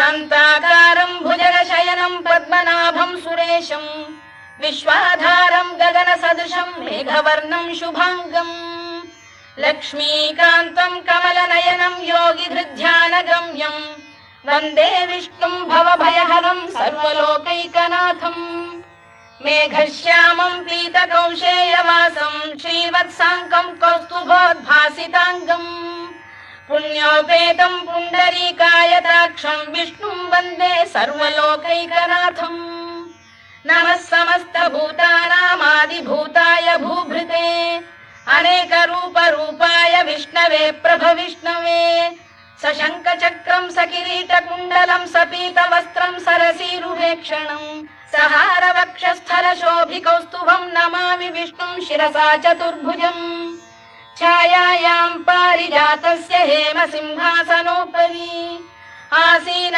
शान्ताकारम् भुजगशयनम् पद्मनाभम् सुरेशम् विश्वाधारम् गगनसदृशम् मेघवर्णम् शुभाङ्गम् लक्ष्मीकान्तम् कमलनयनम् योगिधृध्यानगम्यम् वन्दे विष्णुम् भवभयहरम् सर्वलोकैकनाथम् मेघश्यामम् पीतकौशेयवासम् श्रीवत्साङ्कम् कौस्तुभोद्भासिताङ्गम् पुण्योपेतम् पुण्डरीकायताक्षम् विष्णुम् वन्दे सर्वलोकैकनाथम्। नमः समस्तभूतानामादिभूताय भूभृते। अनेकरूपरूपाय विष्णवे प्रभविष्णवे सशङ्खचक्रम् सकिरीटकुण्डलम् सपीतवस्त्रम् सरसीरुहेक्षणम् सहारवक्षस्थलशोभिकौस्तुभम् नमामि विष्णुम् शिरसा चतुर्भुजम् छायायाम् पारिजातस्य हेम सिंहासनोपरि आसीन